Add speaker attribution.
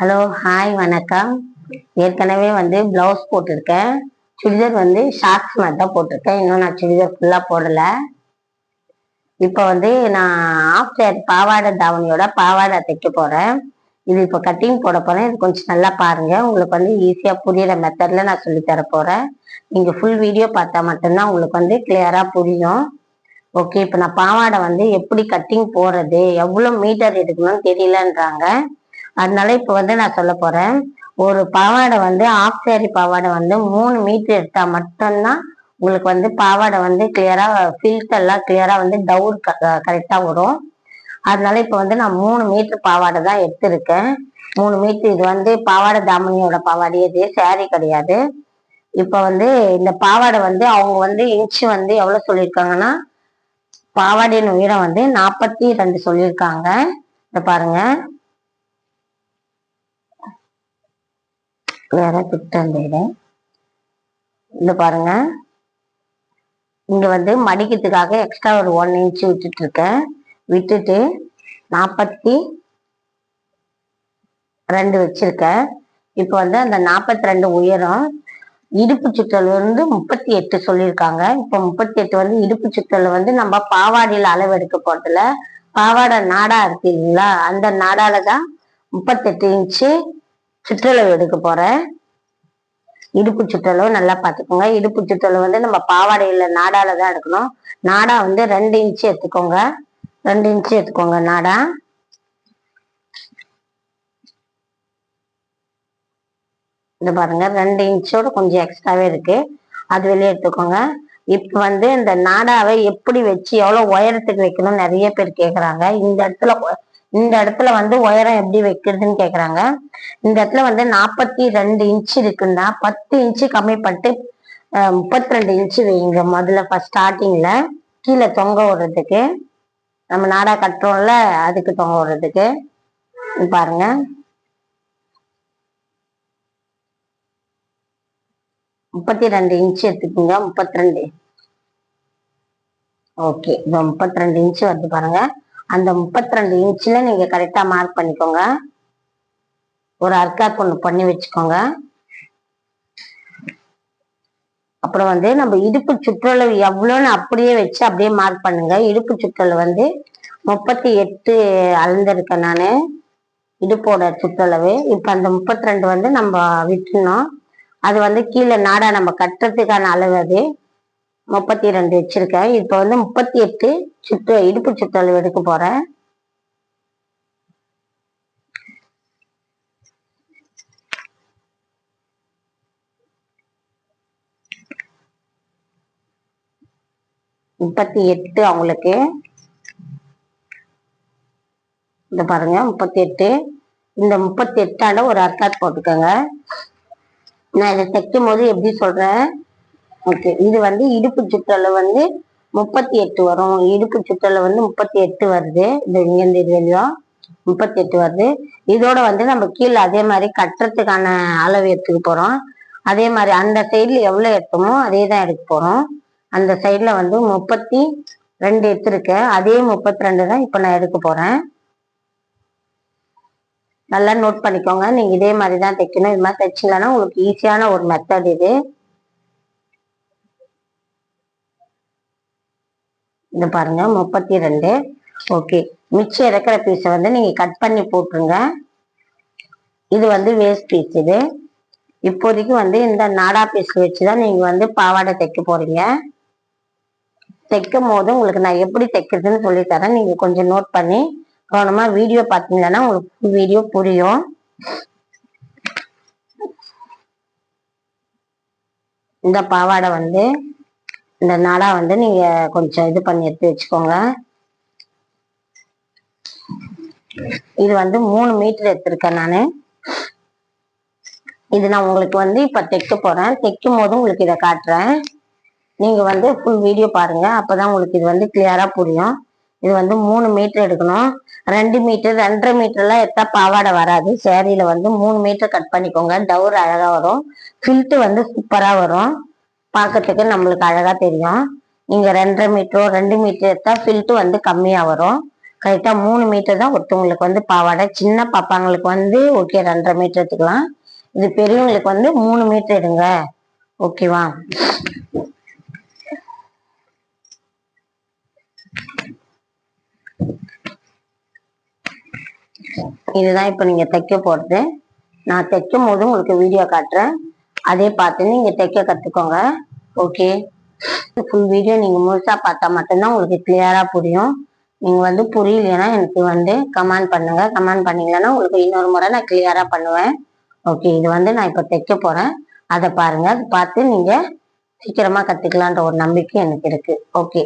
Speaker 1: Hello hi வணக்கம். ஏற்கனவே வந்து பிளவுஸ் போட்டிருக்கேன். சுடிதார் வந்து ஷார்ட்ஸ் மாதிரி தான் போட்டிருக்கேன். இன்னும் நான் சுடிதார் ஃபுல்லாக போடல. இப்போ வந்து நான் ஆஃப் சேர் பாவாடை தாவணியோட பாவாடை தைக்க போகிறேன் இது இப்போ கட்டிங் போட போகிறேன் இது கொஞ்சம் நல்லா பாருங்கள் உங்களுக்கு வந்து ஈஸியாக புரியிற மெத்தடில் நான் சொல்லித்தர போகிறேன் நீங்கள் ஃபுல் வீடியோ பார்த்தா மட்டும்தான் உங்களுக்கு வந்து கிளியராக புரியும். ஓகே இப்போ நான் பாவாடை வந்து எப்படி கட்டிங் போடுறது எவ்வளோ மீட்டர் எடுக்கணும்னு தெரியலன்றாங்க. அதனால இப்போ வந்து நான் சொல்ல போறேன். ஒரு பாவாடை வந்து ஆஃப் சேரி பாவாடை வந்து மூணு மீட்டர் எடுத்தா மட்டும்தான் உங்களுக்கு வந்து பாவாடை வந்து கிளியரா ஃபில்ட் எல்லாம் கிளியரா வந்து டவுன் கரெக்டா வரும். அதனால இப்போ வந்து நான் மூணு மீட்டர் பாவாடை தான் எடுத்திருக்கேன். மூணு மீட்டர் இது வந்து பாவாடை தாமணியோட பாவாடை இது சேரீ கிடையாது. இப்போ வந்து இந்த பாவாடை வந்து அவங்க வந்து இன்ச்சு வந்து எவ்வளவு சொல்லியிருக்காங்கன்னா பாவாடையின் உயரம் வந்து நாற்பத்தி ரெண்டு சொல்லியிருக்காங்க. இதை பாருங்க. வேற திட்டம் இந்த பாருங்க. இங்க வந்து மடிக்கிறதுக்காக எக்ஸ்ட்ரா ஒரு ஒன் இன்ச் விட்டுட்டு இருக்கேன் விட்டுட்டு நாற்பத்தி ரெண்டு வச்சிருக்கேன். இப்போ வந்து அந்த நாற்பத்தி ரெண்டு உயரம் இடுப்பு சுற்றல் வந்து முப்பத்தி எட்டு சொல்லியிருக்காங்க. இப்போ முப்பத்தி எட்டு வந்து இடுப்பு சுற்றல் வந்து நம்ம பாவாடியில் அளவு எடுக்க போறதுல. பாவாடை நாடா இருக்கு இல்லைங்களா? அந்த நாடால தான் முப்பத்தெட்டு இன்ச்சு சுற்றளவு எடுக்க போறேன்? இடுப்பு சுற்றளவு நல்லா பார்த்துக்கோங்க. இடுப்பு சுற்றளவு வந்து நம்ம பாவாடையில் நாடால தான் எடுக்கணும். நாடா வந்து ரெண்டு இன்ச்சு எடுத்துக்கோங்க. ரெண்டு இன்ச்சு எடுத்துக்கோங்க நாடா. இந்த பாருங்க ரெண்டு இன்ச்சோட கொஞ்சம் எக்ஸ்ட்ராவே இருக்கு. அது வெளியே எடுத்துக்கோங்க. இப்போ வந்து இந்த நாடாவை எப்படி வச்சு எவ்வளோ உயரத்துக்கு வைக்கணும்னு நிறைய பேர் கேட்குறாங்க இந்த இடத்துல இந்த இடத்துல வந்து உயரம் எப்படி வைக்கிறதுன்னு கேக்குறாங்க. இந்த இடத்துல வந்து நாற்பத்தி ரெண்டு இன்ச் இருக்குன்னா பத்து இன்ச்சு கம்மி பண்ணிட்டு முப்பத்தி ரெண்டு இன்ச்சு வைங்க முதல்ல ஃபர்ஸ்ட் ஸ்டார்டிங்ல கீழே தொங்க விடுறதுக்கு. நம்ம நாடா கட்டுறோம்ல அதுக்கு தொங்க விடுறதுக்கு. பாருங்க. முப்பத்தி ரெண்டு இன்ச் எடுத்துக்கோங்க முப்பத்தி ரெண்டு. ஓகே இப்போ முப்பத்தி ரெண்டு இன்ச் வருது பாருங்க. அந்த முப்பத்தி ரெண்டு இன்ச்சில் நீங்கள் கரெக்டாக மார்க் பண்ணிக்கோங்க. ஒரு அர்க்காக் ஒன்று பண்ணி வச்சுக்கோங்க. அப்புறம் வந்து நம்ம இடுப்பு சுற்றளவு எவ்வளோன்னு அப்படியே வச்சு அப்படியே மார்க் பண்ணுங்க. இடுப்பு சுற்றளவு வந்து முப்பத்தி எட்டு அளந்திருக்கேன் நான். இடுப்போட சுற்றளவு. இப்போ அந்த முப்பத்தி ரெண்டு வந்து நம்ம விட்டுனோம் அது வந்து கீழே நாடா நம்ம கட்டுறதுக்கான அளவு அது. முப்பத்தி ரெண்டு வச்சிருக்கேன். இப்போ வந்து முப்பத்தி எட்டு சுற்று இடுப்பு சுற்றளவு எடுக்க போறேன். முப்பத்தி எட்டு அவங்களுக்கு. இந்த பாருங்க முப்பத்தி எட்டு. இந்த முப்பத்தி எட்டாண்ட ஒரு அர்க்காத் போட்டுக்கோங்க. நான் இதை தைக்கும் போது எப்படி சொல்றேன்? ஓகே இது வந்து இடுப்பு சுற்றளவு வந்து முப்பத்தி எட்டு வரும். இடுப்பு சுற்றளவு வந்து முப்பத்தி எட்டு வருது. இந்த இங்கேருந்து இது வெளியும் முப்பத்தி எட்டு வருது. இதோட வந்து நம்ம கீழே அதே மாதிரி கட்டுறதுக்கான அளவு எடுத்துக்க போகிறோம் அதே மாதிரி அந்த சைடில் எவ்வளோ எடுத்தோமோ அதே தான் எடுக்க போகிறோம் அந்த சைடில் வந்து முப்பத்தி ரெண்டு எடுத்துருக்கு. அதே முப்பத்தி ரெண்டு தான் இப்போ நான் எடுக்க போகிறேன் நல்லா நோட் பண்ணிக்கோங்க. நீங்கள் இதே மாதிரி தான் தைக்கணும். இது மாதிரி தைச்சிங்கன்னா உங்களுக்கு ஈஸியான ஒரு மெத்தட் இது. இது பாருங்க முப்பத்தி ரெண்டு ஓகே மிச்சம் இருக்கிற பீஸை வந்து நீங்க கட் பண்ணி போட்டுருங்க. இது வந்து வேஸ்ட் பீஸ் இது. இப்போதைக்கு வந்து இந்த நாடா பீஸ் வச்சுதான் நீங்க வந்து பாவாடை தைக்க போறீங்க. தைக்கும் போது உங்களுக்கு நான் எப்படி தைக்கிறதுன்னு சொல்லித்தரேன் நீங்க கொஞ்சம் நோட் பண்ணி கவனமா வீடியோ பார்த்தீங்கன்னா உங்களுக்கு வீடியோ புரியும். இந்த பாவாடை வந்து இந்த நாடா வந்து நீங்க கொஞ்சம் இது பண்ணி எடுத்து வச்சுக்கோங்க. இது வந்து மூணு மீட்டர் எடுத்திருக்கேன் நான். இது நான் உங்களுக்கு வந்து இப்ப தைக்க போறேன். தைக்கும் போது உங்களுக்கு இதை காட்டுறேன். நீங்க வந்து ஃபுல் வீடியோ பாருங்க. அப்பதான் உங்களுக்கு இது வந்து கிளியரா புரியும். இது வந்து மூணு மீட்டர் எடுக்கணும். ரெண்டு மீட்டர் ரெண்டரை மீட்டர்லாம் எடுத்தா பாவாடை வராது. சேரீல வந்து மூணு மீட்டர் கட் பண்ணிக்கோங்க. டவுர் அழகா வரும். ஃபில்ட்டு வந்து சூப்பரா வரும். பார்க்கறதுக்கு நம்மளுக்கு அழகா தெரியும். நீங்க ரெண்டரை மீட்டரோ ரெண்டு மீட்டர் தான் ஃபில்ட்டு வந்து கம்மியா வரும். கரெக்டா மூணு மீட்டர் தான் ஒருத்தவங்களுக்கு வந்து பாவாடை. சின்ன பாப்பாங்களுக்கு வந்து ஓகே ரெண்டரை மீட்டர் எடுத்துக்கலாம். இது பெரியவங்களுக்கு வந்து மூணு மீட்டர் எடுங்க. ஓகேவா இதுதான் இப்போ நீங்கள் தைக்க போகிறது நான் தைக்கும் போது உங்களுக்கு வீடியோ காட்டுறேன். அதே பார்த்து நீங்கள் தைக்க கற்றுக்கோங்க ஓகே ஃபுல் வீடியோ நீங்கள் முழுசாக பார்த்தா மட்டும்தான் உங்களுக்கு கிளியராக புரியும். நீங்கள் வந்து புரியலைன்னா எனக்கு வந்து கமெண்ட் பண்ணுங்கள் கமெண்ட் பண்ணிங்கன்னா உங்களுக்கு இன்னொரு முறை நான் கிளியராக பண்ணுவேன். ஓகே இது வந்து நான் இப்போ தைக்க போகிறேன் அதை பாருங்கள் அது பார்த்து நீங்கள் சீக்கிரமாக கற்றுக்கலான்ற ஒரு நம்பிக்கை எனக்கு இருக்குது ஓகே